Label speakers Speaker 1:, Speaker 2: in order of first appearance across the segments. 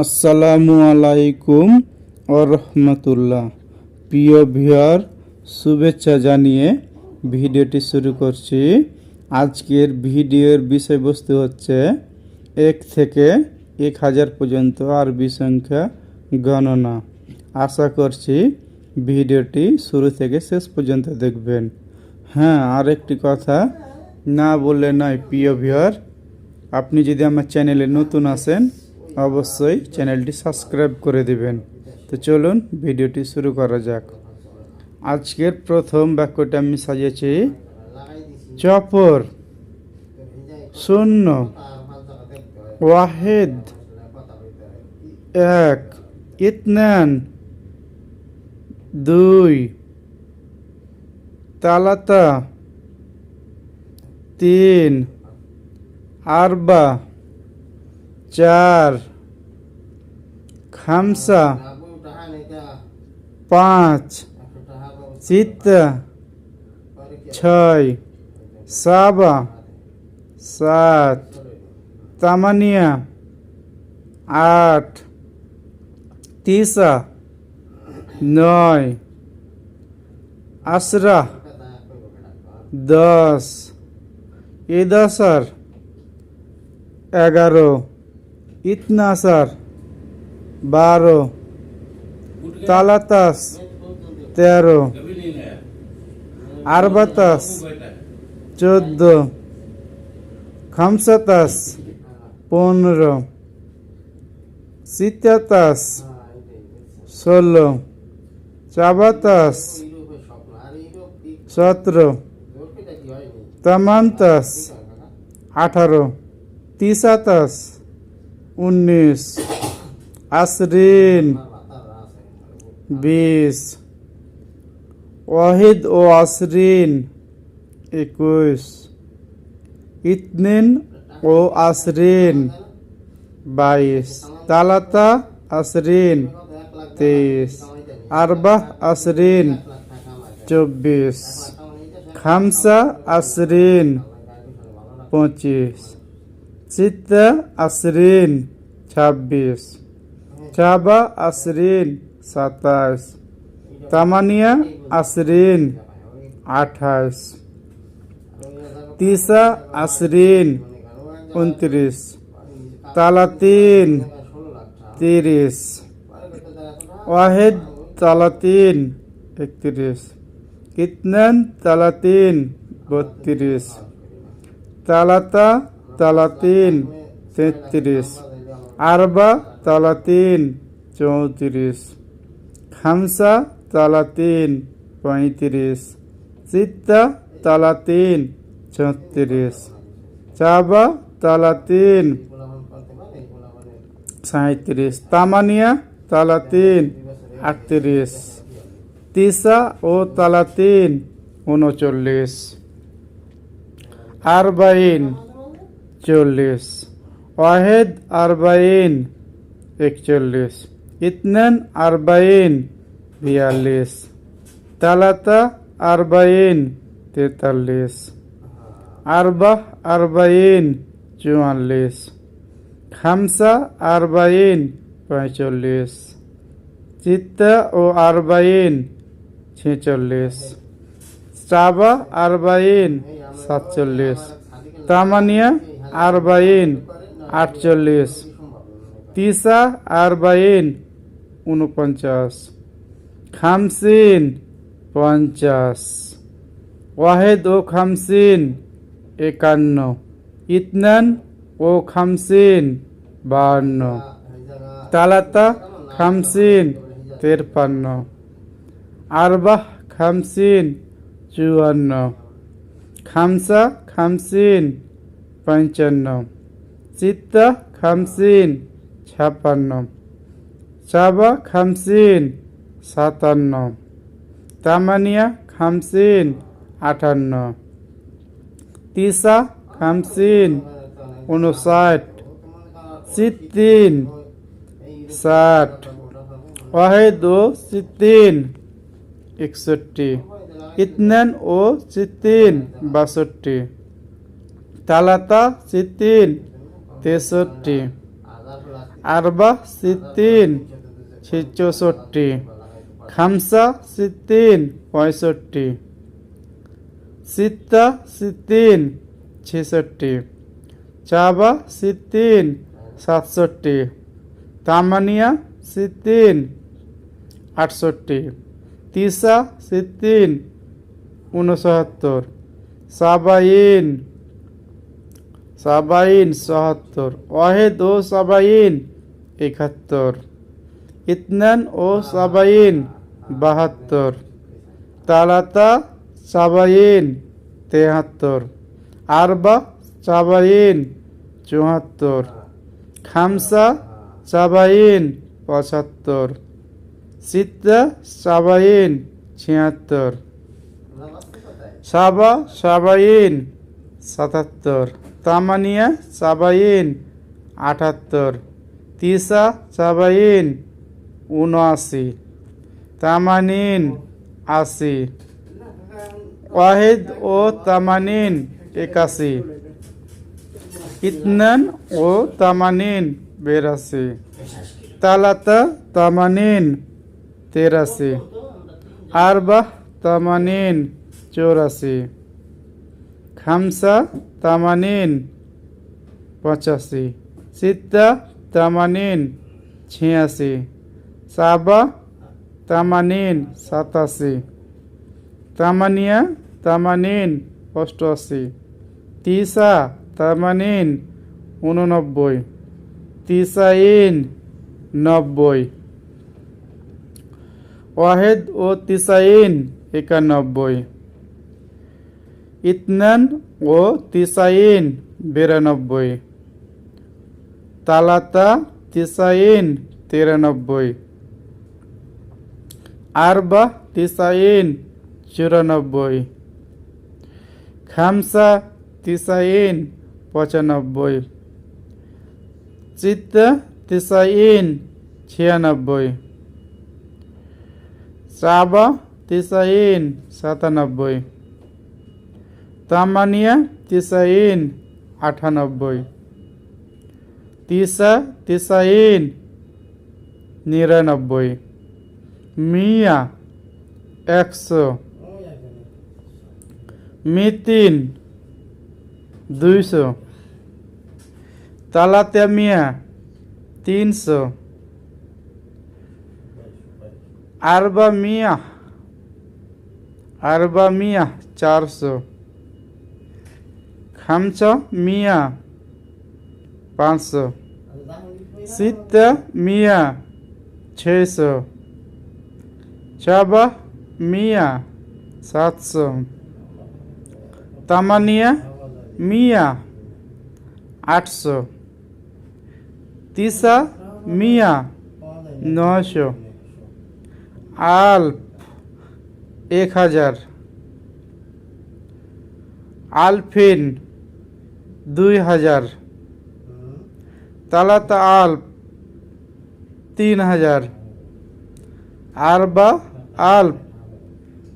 Speaker 1: আসসালামু আলাইকুম রহমতুল্লাহ প্রিয় ভিউয়ার, শুভেচ্ছা জানিয়ে ভিডিওটি শুরু করছি। আজকের ভিডিওর বিষয়বস্তু হচ্ছে এক থেকে এক হাজার পর্যন্ত আরবি সংখ্যা গণনা। আশা করছি ভিডিওটি শুরু থেকে শেষ পর্যন্ত দেখবেন। হ্যাঁ আর একটি কথা না বললে নয়, প্রিয় ভিউয়ার, আপনি যদি আমার চ্যানেলে নতুন আসেন অবশ্যই চ্যানেলটি সাবস্ক্রাইব করে দিবেন। তো চলুন ভিডিওটি শুরু করা যাক। আজকের প্রথম বাক্যটা আমি সাজিয়েছি, চপর, শূন্য, ওয়াহেদ, এক, ইতনান, দুই, তালাতা, তিন, আরবা চার খামসা পাঁচ চিত্ত ছয় সাবা সাত তামানিয়া আট তিসা নয় আশরা দশ ইদাসার ইতনাসার বারো। তালাতাস, তেরো। আরবাতাস, চোদ্দ। খামসাতাস, পনেরো। সিতাতাস, ষোলো। চাবাতাস, সতেরো। তামান্তাস, আঠারো। তিসাতাস উনিশ। আশরিন বিশ। ওয়াহিদ ও আশরিন একুশ। ইতনিন ও আশরিন বাইশ। তালাতা আশরিন তেইশ। আরবাহ আশরিন চব্বিশ। খামসা আশরিন পঁচিশ। সিত্তা আশরিন, ছাব্বিশ। চাবা আশরিন সাতাশ তামানিয়া আশরিন আঠাশ তিসা আশরিন, উনত্রিশ। তালাতিন, তিরিশ। ওয়াহেদ তালাতিন, একত্রিশ। কিতনান তালাতিন, বত্রিশ। তালাতা তালাতিন তেত্রিশ আরবা তালাতিন চৌত্রিশ খামসা তালাতিন পঁয়ত্রিশ সিত্তা তালাতিন ছত্রিশ চাবা তালাতিন সাঁত্রিশ তামানিয়া তালাতিন আটত্রিশ তিসা ও তালাতিন উনচল্লিশ আরবাইন চল্লিশ ওয়াহেদ আরবাইন একচল্লিশ। ইতনান আরবাইন বিয়াল্লিশ। তালাতা আরবাইন তেতাল্লিশ। আরবাহ আরবাইন চুয়াল্লিশ। খামসা আরবাইন পঁয়চল্লিশ। চিত্তা ও আরবাইন ছেচল্লিশ। চাবা আরবাইন সাতচল্লিশ। তামানিয়া আরবাইন, আটচল্লিশ। তিসা, আরবাইন, উনপঞ্চাশ। খামসিন, পঞ্চাশ। ওয়াহেদ ও খামসিন, একান্ন। ইতনান ও খামসিন, বাহান্ন। তালাতা, খামসিন, তেরপান্ন। আরবাহ, খামসিন, চুয়ান্ন। খামসা, খামসিন পঞ্চান্ন। চিত্তা খামসিন ছাপান্ন চাবা খামসিন, সাতান্ন। তামানিয়া খামসিন, আটান্ন। তিসা খামসিন উনষাট সিদ্দিন ষাট। ওয়াহেদ ও সিদ্দিন একষট্টি। ইতনান ও সিদ্দিন বাষট্টি। তালাতা সিতিন তেষট্টি। আরবা সিদ্দিন চৌষট্টি খামসা সিতিন পঁয়ষট্টি। সিত্তা সিতিন ছেষট্টি। চাবা সিতিন সাতষট্টি। তামানিয়া সিতিন আটষট্টি। তিসা সিতিন উনসত্তর সাবাইন সাবাইন, সহাত্তর। ওয়াহেদ ও সাবাইন, একাত্তর। ইতনান ও সাবাইন, বাহাত্তর। তালাতা, সাবাইন, তেহাত্তর। আরবা, সাবাইন চুহাত্তর খামসা, সাবাইন, পঁচাত্তর। সিত্তা সাবাইন, ছিয়াত্তর। সাবা, সাবাইন, সাতাত্তর। তামানিয়া সাবাইন, আটাত্তর। তিসা সাবাইন উনআশি তামানিন, আশি। ওয়াহিদ ও তামানিন, একাশি। ইতনান ও তামানিন, বেরাশি। তালাতা তামানিন, তেরাশি। আরবাহ তামানিন, চৌরাশি। খামসা তামানিন, পঁচাশি। সিত্তা তামানিন, ছিয়াশি। সাবা তামানিন, সাতাশি। তামানিয়া তামানিন, অষ্টআশি। তিসা তামানিন উননব্বই তিসাইন, নব্বই। ওয়াহেদ ও তিসাইন, একানব্বই। ইতনান ও তিসাইন, বিরানব্বই। তালাতা তিসাইন, তিরানব্বই। আরবা তিসাইন, চুরানব্বই। খামসা তিসাইন, পঁচানব্বই। চিত্তা তিসাইন, ছিয়ানব্বই। সাবা তিসাইন, সাতানব্বই। তামানিয়া তিসাইন আটানব্বই তিসা তিসাইন নিরানব্বই। মিয়া একশো। মিতিন দুইশো। তালাতে মিয়া তিনশো। আরবা মিয়া আরবা মিয়া চারশো। খামসা মিয়া, পাঁচশো। সিত্তা মিয়া, ছয়শো। চাবা, মিয়া, সাতশো। তামানিয়া, মিয়া, আটশো। তিসা, মিয়া নশো আলফ এক হাজার। আলফিন দুই হাজার। তালাতা আলফ তিন হাজার। আরবা আলফ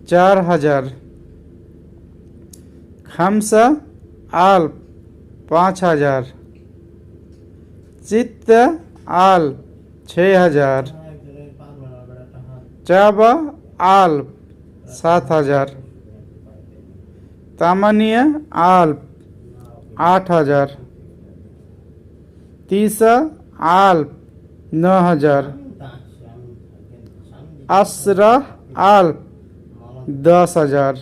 Speaker 1: চার হাজার। খামসা আলফ পাঁচ হাজার। চিত্তা আলফ ছয় হাজার। চাবা আলফ সাত হাজার। তামানিয়া আলফ আট হাজার তিসা আলফ ন হাজার আসরা আলফ দশ হাজার